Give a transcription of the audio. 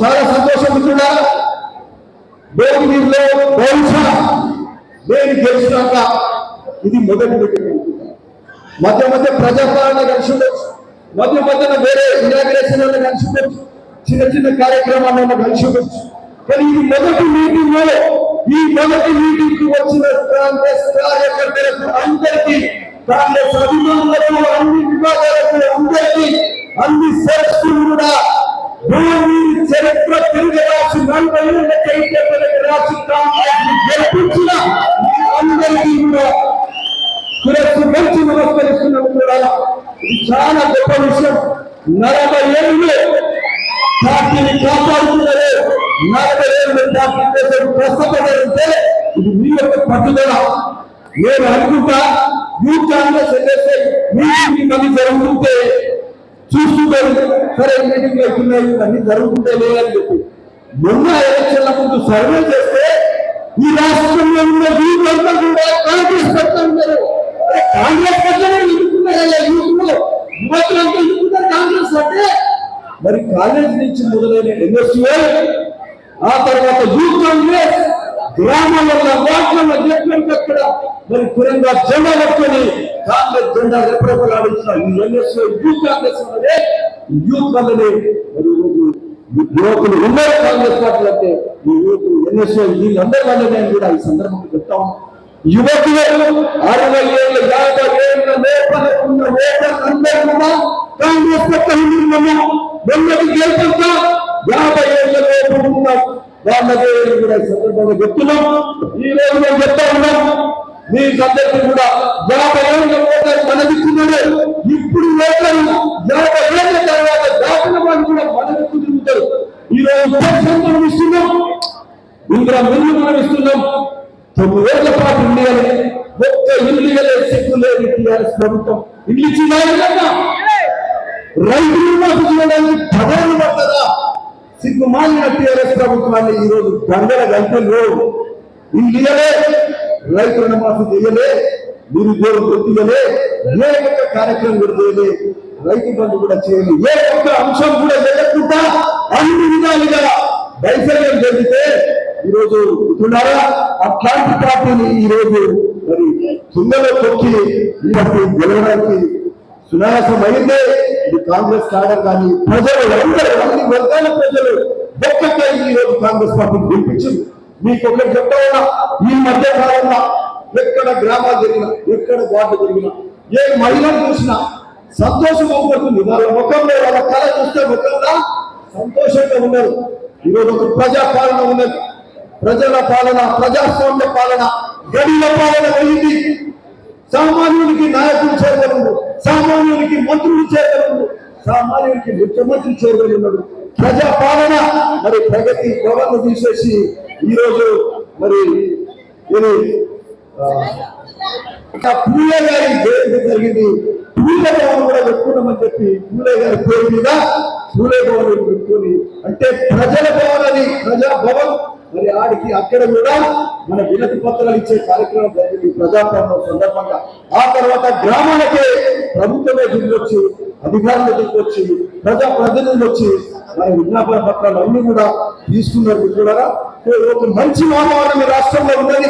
చాలా సంతోషం ఉంటుందా? భోగిలో బహుశా నేను గెలిచినాక ఇది మొదటి మీటింగ్ మధ్య మధ్య ప్రజాపాలన కలిసి ఉండొచ్చు. మధ్య మధ్యన వేరే ఇనాగ్రేషన్ కలిసి ఉండొచ్చు. చిన్న చిన్న కార్యక్రమాలను కలిసి ఉండొచ్చు. కానీ ఇది మొదటి మీటింగ్లో ఈ మొదటి మీటింగ్కి వచ్చిన కాంగ్రెస్ కార్యకర్తలకు అందరికీ కాంగ్రెస్ అభిమానులకు అన్ని విభాగాలకు అందరికీ అన్ని సెల్స్ కూడా శిరస్సు మంచి నమస్కరిస్తున్నాం కూడా ఇది చాలా గొప్ప విషయం. నలభై ఏళ్ళు పార్టీని కాపాడుతున్నారు నలభై ఏళ్ళు పార్టీ కోసం కష్టపడారంటే ఇది మీ యొక్క పట్టుదల. నేను అనుకుంటా యూత్ కాంగ్రెస్ ఎన్ఎస్ఐ మీటింగ్ అన్ని జరుగుతుంటే చూస్తుంటారు సరే మీటింగ్ అవుతున్నాయి అన్ని జరుగుతుంటే లేదని చెప్పి మొన్న ఎలక్షన్ల ముందు సర్వే చేస్తే ఈ రాష్ట్రంలో ఉన్న వీళ్ళంతా కూడా కాంగ్రెస్ పట్ల ఉన్నారు అరే కాంగ్రెస్ పట్లనే ఎన్నుకున్నారు యూత్లో యువకులంతా ఎన్నుకున్నారు కాంగ్రెస్ అంటే మరి కాలేజ్ నుంచి మొదలైన ఎన్ఎస్ఏ ఆ తర్వాత యూత్ కాంగ్రెస్ గ్రామాలలో వాట్లలో ఎక్కడికక్కడ మరి పురంగా జెండా పట్టుకొని కాంగ్రెస్ జెండా రెప్పరెప్పలాడించిన ఈ యూత్ కాంగ్రెస్ అన్నదే యూత్ వల్లనే మరి యువకులు ఉన్నారు కాంగ్రెస్ పార్టీ అంటే ఈ యువకులు ఎన్ఎస్ఏ వీళ్ళందరి వల్ల నేను కూడా ఈ సందర్భంగా చెప్తా ఉన్నాం. యువకులు అరవై ఏళ్ళు యాభై ఏళ్ళ లోపల ఉన్న ఓటర్లందరూ కూడా కాంగ్రెస్ పట్ల ఉన్నాము మొన్నటి గెలుపుతా యాభై ఏళ్ళ లోపు ఉన్నాం వాళ్ళకే కూడా సందర్భంగా చెప్తున్నాం ఈ రోజు మేము చెప్తా ఉన్నాం మీ సందర్భం కూడా యాభై ఏళ్ళ ఓటర్ మనదిస్తున్నాడు ఇప్పుడు ఓటరు యాభై ఏళ్ళ తర్వాత దాటిన వాళ్ళు కూడా మనకు తిరుగుతారు ఈ రోజు పెన్షన్ మనం ఇస్తున్నాం ఇంకా ముందు మనం ఇస్తున్నాం తొమ్మిది ఏళ్ళ పాటు ఇండియాలే ఒక్క ఇండియాలే సిగ్గు లేదు టీఆర్ఎస్ ప్రభుత్వం ఇంగ్లీష్ ఇచ్చిందా లేదా? రైతులు మాకు చేయడానికి పదేళ్ళు పడుతుందా సిగ్గుమాలిన టీఆర్ఎస్ ప్రభుత్వాన్ని ఈరోజు గంగల గంటలు ఇల్లు ఇయ్యలే రైతు రుణమాఫీ చేయలే నిరుద్యోగం కొట్టియలే ఏ ఒక్క కార్యక్రమం కూడా చేయలే రైతు బంధు కూడా చేయలేదు ఏ ఒక్క అంశం కూడా జరగకుండా అన్ని విధాలుగా వైఫల్యం జరిగితే ఈరోజు ఇస్తున్నారా అట్లాంటి పార్టీని ఈరోజు మరి కిందలో తొక్కి ఈ గెలవడానికి సునాయాసం అయిందే. ఇది కాంగ్రెస్ కాడర్ కానీ ప్రజలు అందరూ అన్ని వర్గాల ప్రజలు ఒక్కటే ఈ రోజు కాంగ్రెస్ పార్టీ గెలిపించింది. మీకు ఒకటి చెప్తా ఉన్నా ఈ మధ్య కాలంలో ఎక్కడ గ్రామాలు జరిగినా ఎక్కడ వార్డు జరిగినా ఏ మహిళను చూసినా సంతోషం అవుతుంది. వాళ్ళ ముఖంలో వాళ్ళ కళ చూస్తే ముఖంగా సంతోషంగా ఉన్నారు. ఈరోజు ఒక ప్రజా పాలన ఉన్నది. ప్రజల పాలన ప్రజాస్వామ్య పాలన గడిల పాలన అయింది. సామాన్యునికి మంత్రులు చేరగలరు. సామాన్యునికి ముఖ్యమంత్రి చేరగలున్నాడు ప్రజా పాలన మరి ప్రగతి భవన్ తీసేసి ఈరోజు మరి ఇది పూలే గారి జయంతి జరిగింది. పూలే భవన్ కూడా పెట్టుకున్నామని చెప్పి పూలే గారి పేరు మీద పూలే భవన్ పెట్టుకొని అంటే ప్రజల భవన్ అని ప్రజా భవన్ మరి ఆడికి అక్కడ కూడా మన వినతి పత్రాలు ఇచ్చే కార్యక్రమం జరిగింది. ప్రజాపాలన సందర్భంగా. ఆ తర్వాత గ్రామాలకే ప్రభుత్వమే దిగొచ్చి అధికారులు దిగొచ్చి ప్రజా ప్రతినిధులు వచ్చి మన విజ్ఞాపన పత్రాలు అన్ని కూడా తీసుకున్నారు కూడా ఒక మంచి వాతావరణం ఈ రాష్ట్రంలో ఉన్నది.